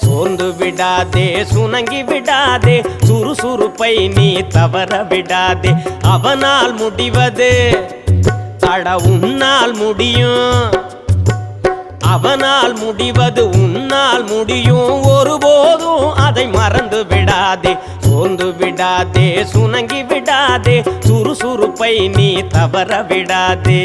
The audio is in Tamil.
சோர்ந்து விடாதே சுணங்கி விடாதே சுறுசுறுப்பை நீ தவற விடாதே. அவனால் முடிவது தட உன்னால் முடியும். அவனால் முடிவது உன்னால் முடியும். ஒருபோதும் அதை மறந்து விடாதே. சோர்ந்து விடாதே சுணங்கி விடாதே சுறுசுறுப்பை நீ தவற விடாதே.